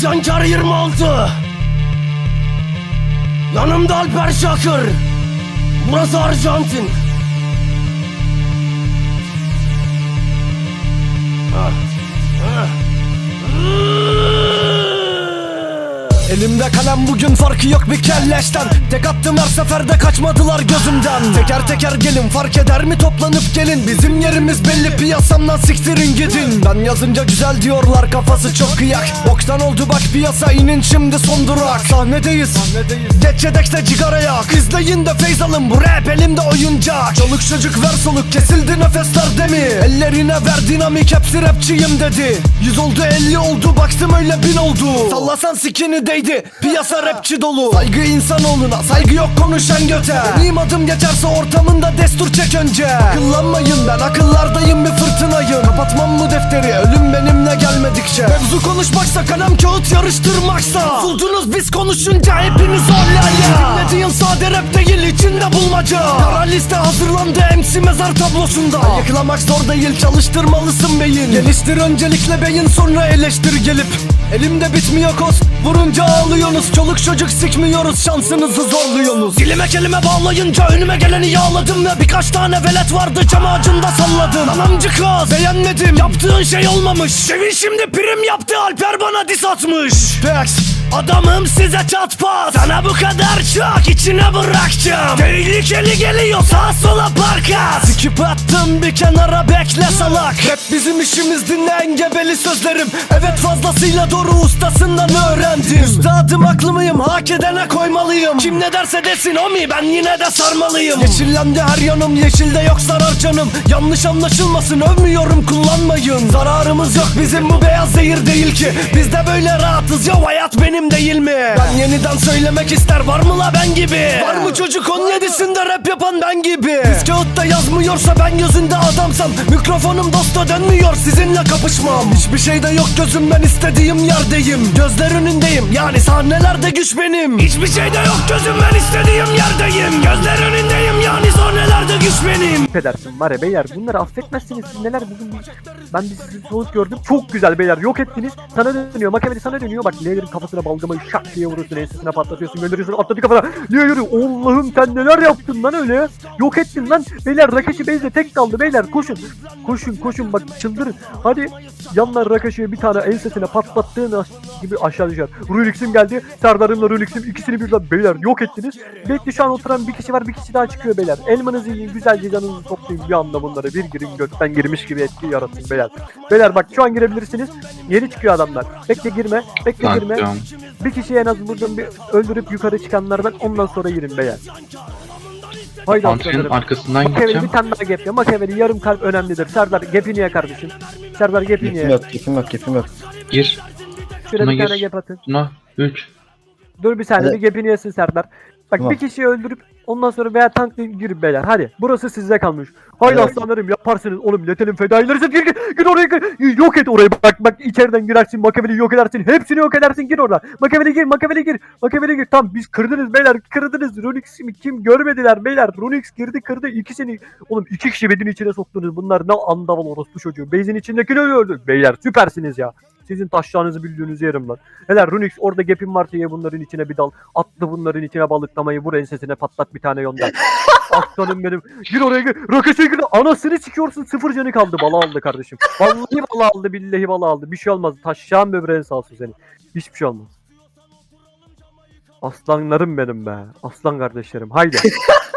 İsyankar 26 Yanımda Alper Şakır. Burası Arjantin Elimde kalem bugün farkı yok bir kelleşten. Tek attım her seferde kaçmadılar gözümden. Teker teker gelin fark eder mi toplanıp gelin? Bizim yerimiz belli piyasamdan siktirin gidin. Ben yazınca güzel diyorlar kafası çok kıyak Boktan oldu bak piyasa inin şimdi son durak. Sahnedeyiz, Geç yedekte cigara yak. İzleyin de feyz alın bu rap elimde oyuncak. Çoluk çocuk ver soluk kesildi nefesler de mi Ellerine ver dinamik hepsi rapçiyim dedi. Yüz oldu elli oldu baktım öyle bin oldu. Sallasan sikini değdi piyasa rapçi dolu. Saygı insanoğluna saygı yok konuşan göte. Benim adım geçerse ortamında destur çek önce. Akıllanmayın ben akıllardayım bir fırtınayım. Kapatmam bu defteri gelmedikçe Mevzu konuşmaksa kalem kağıt yarıştırmaksa. Buldunuz biz konuşunca hepiniz hollaya Dinlediğin sade rap değil içinde bulmaca. Kara liste hazırlandı MC mezar tablosunda. Yıkılamak zor değil çalıştırmalısın beyin. Geliştir öncelikle beyin sonra eleştir gelip. Elimde bitmiyor koz Vurunca ağlıyorsunuz. Çoluk çocuk sikmiyoruz Şansınızı zorluyorsunuz. Dilime kelime bağlayınca önüme geleni yağladım Ve birkaç tane velet vardı cam ağacında salladım. Lan amcı kız beğenmedim. Yaptığın şey olmamış. Şevin şimdi prim yaptı Alper bana dis atmış. Pex Adamım size çat pat Sana bu kadar çok içine bırakacağım Tehlikeli geliyor sağa sola parka. Sikip attım bir kenara bekle salak. Hep bizim işimiz dinle engebeli sözlerim. Evet fazlasıyla doğru ustasından öğrendim. Üstadım aklımıyım hak edene koymalıyım. Kim ne derse desin omi ben yine de sarmalıyım. Yeşillendi her yanım yeşilde yok zarar canım. Yanlış anlaşılmasın övmüyorum kullanmayın. Zararımız yok bizim bu beyaz zehir değil ki. Biz de böyle rahatız. Ya hayat benim değil mi? Ben yeniden söylemek ister var mı la ben gibi? Var mı çocuk 17'sinde rap yapan ben gibi? Biz kağıtta yazmıyorsa ben gözünde adamsam Mikrofonum dosta dönmüyor sizinle kapışmam. Hiçbir şeyde yok gözüm ben istediğim yerdeyim. Gözler önündeyim yani sahnelerde güç benim. Hiçbir şeyde yok gözüm ben istediğim yerdeyim. Gözler önündeyim yani sahnelerde güç benim. Affedersin var ya beyler bunları affetmezsiniz. Siz neler bugün ben de sizi soğuk gördüm. Çok güzel beyler yok ettiniz. Sana dönüyor Makaveli sana dönüyor. Bak Leyla'nın kafasına balgamayı şak diye vuruyorsun ensesine patlatıyorsun gönderiyorsun atladı kafana. Niye yürü? Allah'ım sen neler yaptın lan öyle? Yok ettin lan. Beyler Rakashi Bey'de tek kaldı. Beyler koşun. Koşun koşun. Bak çıldırın. Hadi. Yanlar Rakashi'ye bir tane ensesine patlattığın gibi aşağı düşer. Runix'im geldi. Serdar'ımla Runix'im ikisini birden beyler yok ettiniz. Bekle şu an oturan bir kişi var. Bir kişi daha çıkıyor beyler. Elmanızı yiyin güzelce canınızı toplayın. Bir anda bunları bir girin gökten girmiş gibi etki yaratın beyler. Beyler bak şu an girebilirsiniz. Yeni çıkıyor adamlar. Bekle girme. Bekle girme. Bir kişiyi en az buradan bir öldürüp yukarı çıkanlardan ondan sonra girin beyler Haydi Antrenin arkasından gideceğim. bir tane daha gap ya. Makaveli yarım kalp önemlidir. Serdar gepi niye kardeşim? Serdar gepi Gepim niye? yok, gepim yok, gepim yok. Gir. Şöyle Buna bir tane gir. gap atın. Buna 3. Dur bir saniye Evet. bir gapini yesin Serdar. Bak Tamam. bir kişiyi öldürüp ondan sonra veya tankla girin beyler. Hadi burası sizde kalmış. Haydi Evet. aslanlarım yaparsınız oğlum yetelim fedaileri gir gir gir oraya gir. Yok et orayı bak bak içeriden girersin Makaveli yok edersin. Hepsini yok edersin gir orada. Makaveli gir Makaveli gir. Makaveli gir. Tam biz kırdınız beyler kırdınız. Runix kim görmediler beyler. Runix girdi kırdı ikisini. Oğlum iki kişi bedin içine soktunuz. Bunlar ne andaval orospu çocuğu. Base'in içindekini öldü. Beyler süpersiniz ya. Sizin taşlarınızı bildiğinizi yerim lan. Helal Runix orada gap'in var diye bunların içine bir dal. Attı bunların içine balıklamayı vur ensesine patlat bir tane yondan. Aslanım benim. Gir oraya gir. Rökeşe gir. Anasını sikiyorsun. Sıfır canı kaldı. Bala aldı kardeşim. Vallahi bala aldı. Billahi bala aldı. Bir şey olmaz. Taşşağın böbreğin sağ olsun senin. Hiçbir şey olmaz. Aslanlarım benim be. Aslan kardeşlerim. Haydi.